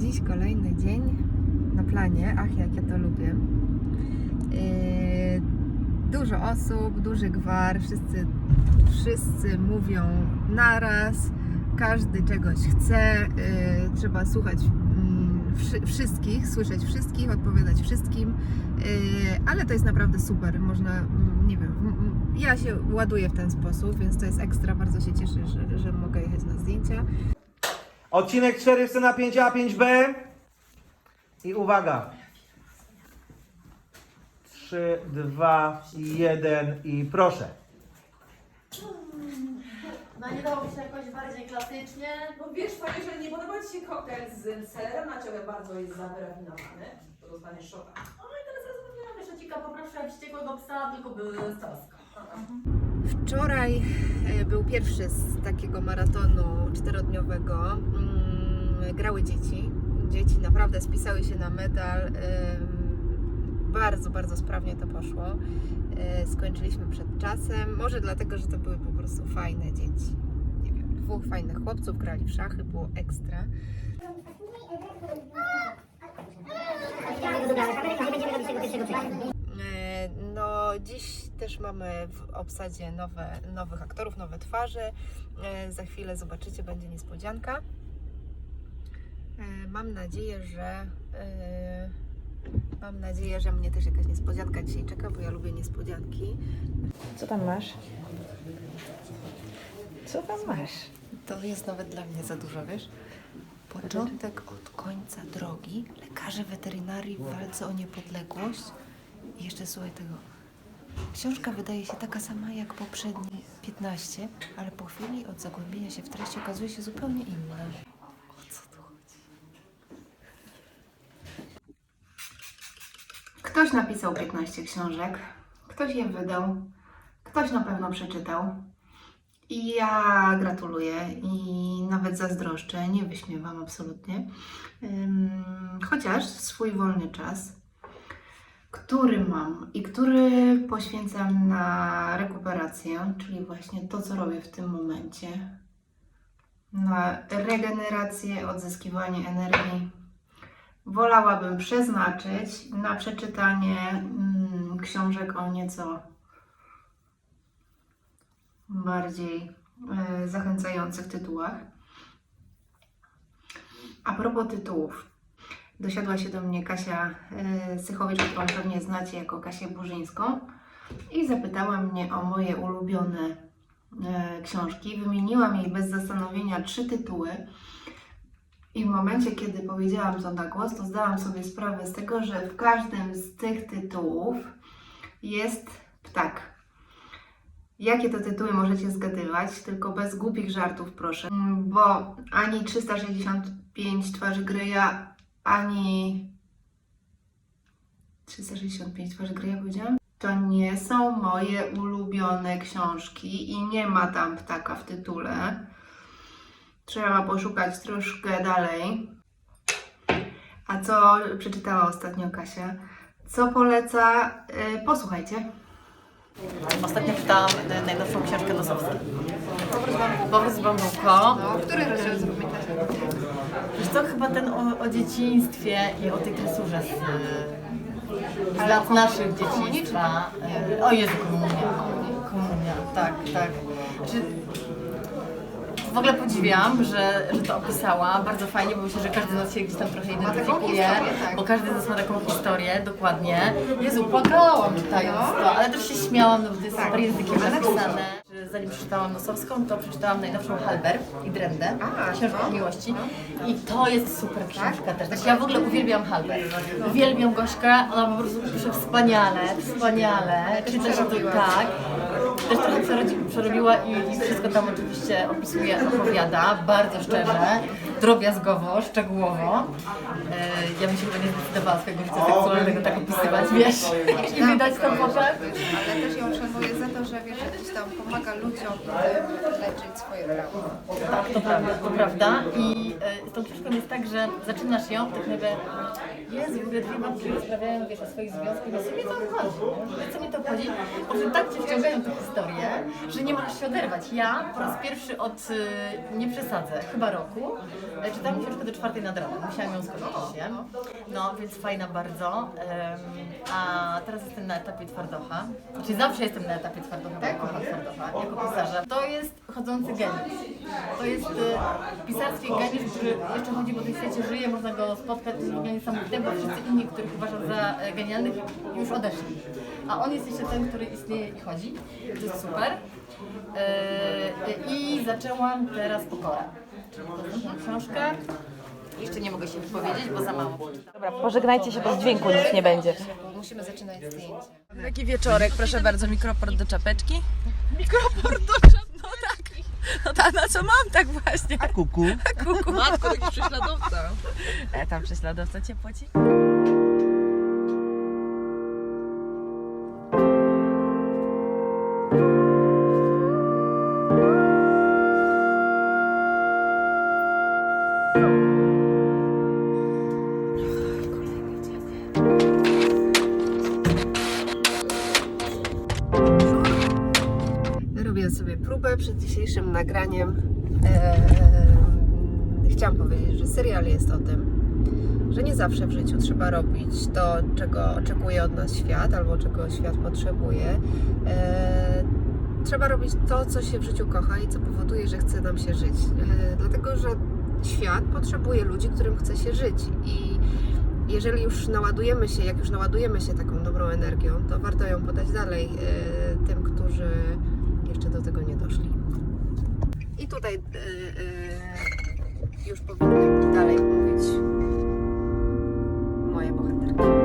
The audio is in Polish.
Dziś kolejny dzień na planie. Ach, jak ja to lubię. Yy, Dużo osób, duży gwar, wszyscy, wszyscy mówią naraz, każdy czegoś chce, yy, trzeba słuchać mm, wszy- wszystkich, słyszeć wszystkich, odpowiadać wszystkim, yy, ale to jest naprawdę super, można, mm, nie wiem, m- m- ja się ładuję w ten sposób, więc to jest ekstra, bardzo się cieszę, że, że mogę jechać na zdjęcia. Odcinek 4 scena 5A, 5B. I uwaga. 3, 2, 1 i proszę. No nie dało mi się jakoś bardziej klasycznie. No wiesz, Panie, że nie podoba Ci się koktajl z serem, na Ciebie bardzo jest za wyrafinowany, to dostaniesz szoka. No i teraz zrozumiałam, że Cika poproszę wściekłego psa, tylko by z czaska. Wczoraj e, był pierwszy z takiego maratonu czterodniowego. Mm, Grały dzieci. Dzieci naprawdę spisały się na medal. Bardzo, bardzo sprawnie to poszło. E, Skończyliśmy przed czasem. Może dlatego, że to były po prostu fajne dzieci. Nie wiem, dwóch fajnych chłopców grali w szachy, było ekstra. E, Dziś też mamy w obsadzie nowe, nowych aktorów, nowe twarze. E, Za chwilę zobaczycie, będzie niespodzianka. E, Mam nadzieję, że e, mam nadzieję, że mnie też jakaś niespodzianka dzisiaj czeka, bo ja lubię niespodzianki. Co tam masz? Co tam masz? To jest nawet dla mnie za dużo, wiesz? Początek od końca drogi. Lekarze weterynarii w walce o niepodległość. I jeszcze słuchaj tego. Książka wydaje się taka sama jak poprzednie 15, ale po chwili od zagłębienia się w treść okazuje się zupełnie inna. O co tu chodzi? Ktoś napisał 15 książek, ktoś je wydał, ktoś na pewno przeczytał. I ja gratuluję i nawet zazdroszczę, nie wyśmiewam absolutnie. Chociaż swój wolny czas, który mam i który poświęcam na rekuperację, czyli właśnie to, co robię w tym momencie, na regenerację, odzyskiwanie energii, wolałabym przeznaczyć na przeczytanie mm, książek o nieco bardziej e, zachęcających tytułach. A propos tytułów. Dosiadła się do mnie Kasia e, Sychowicz, którą pewnie znacie jako Kasię Burzyńską i zapytała mnie o moje ulubione e, książki. Wymieniłam jej bez zastanowienia trzy tytuły. I w momencie, kiedy powiedziałam to na głos, to zdałam sobie sprawę z tego, że w każdym z tych tytułów jest ptak. Jakie to tytuły możecie zgadywać, tylko bez głupich żartów, proszę. Mm, Bo ani 365 twarzy Greya, ani 365 twarzy Greya powiedziałam? To nie są moje ulubione książki i nie ma tam ptaka w tytule. Trzeba poszukać troszkę dalej. A co przeczytała ostatnio Kasia? Co poleca? Yy, posłuchajcie. Ostatnio czytałam e, najnowszą książkę Nosowskiej. Powrót z bambuko. No, który rozdział Wiesz co, chyba ten o, o dzieciństwie i o tej tresurze z, z lat naszych dzieciństwa. E, O Jezu, komunia. Komunia, tak, tak. W ogóle podziwiam, że, że to opisała. Bardzo fajnie, bo myślę, że każdy z nas się gdzieś tam trochę identyfikuje. tak. Bo każdy z nas ma taką historię, dokładnie. Jezu, płakałam czytając to, ale też się śmiałam, no bo to jest super językiem napisane. Że Zanim przeczytałam Nosowską, to przeczytałam najnowszą Halber i Drendę, książkę no. o miłości. I to jest super książka też. Znaczy, ja w ogóle uwielbiam Halber. Uwielbiam Gośkę, ona po prostu pisze wspaniale, wspaniale. Czyta się to tak. Też trochę przerodzi- przerobiła i, i wszystko tam oczywiście opisuje, opowiada, bardzo szczerze, drobiazgowo, szczegółowo. E, ja bym się chyba nie zdecydowała swojego życia seksualnego tak opisywać, wiesz, i wydać to potem. Ale też ją szanuję za to, że wiesz, jakoś tam pomaga ludziom leczyć swoje prawo. Tak, to prawda, to prawda. I e, z tą książką jest tak, że zaczynasz ją, tak nagle, Jezu, w ogóle dwie babki rozprawiają wiesz, o swoich związkach, więc co mnie to obchodzi, nie? co mnie to obchodzi, po tak cię wciągają te historie, że nie możesz się oderwać. Ja po raz pierwszy od, e, nie przesadzę, chyba roku, e, czytałam książkę do czwartej nad ranem, musiałam ją skończyć, nie? No, więc fajna bardzo, a teraz jestem na etapie twardocha, czyli zawsze jestem na etapie twardocha, tak? Kocham twardocha, jako pisarza. To jest chodzący geniusz. To jest e, pisarski geniusz, który jeszcze chodzi po tym świecie, żyje, można go spotkać, to jest w ogóle niesamowite, bo wszyscy inni, których uważam za e, genialnych, już odeszli. A on jest jeszcze ten, który istnieje i chodzi. To jest super. E, I zaczęłam teraz tą książkę. Jeszcze nie mogę się wypowiedzieć, bo za mało. Dobra, pożegnajcie się, bo z dźwięku nic nie będzie. Musimy zaczynać zdjęcie. Taki wieczorek, proszę bardzo, mikroport do czapeczki. Mikroport do czapeczki? No tak. No ta, na co mam tak właśnie. A kuku? Kuku. Matko, taki prześladowca. E, tam prześladowca cię płaci? Robię sobie próbę przed dzisiejszym nagraniem. Eee, chciałam powiedzieć, że serial jest o tym, że nie zawsze w życiu trzeba robić to, czego oczekuje od nas świat albo czego świat potrzebuje. E, trzeba robić to, co się w życiu kocha i co powoduje, że chce nam się żyć. E, dlatego, że świat potrzebuje ludzi, którym chce się żyć. I jeżeli już naładujemy się, jak już naładujemy się taką dobrą energią, to warto ją podać dalej e, tym, którzy jeszcze do tego nie doszli. I tutaj już powinienem dalej mówić. Gracias.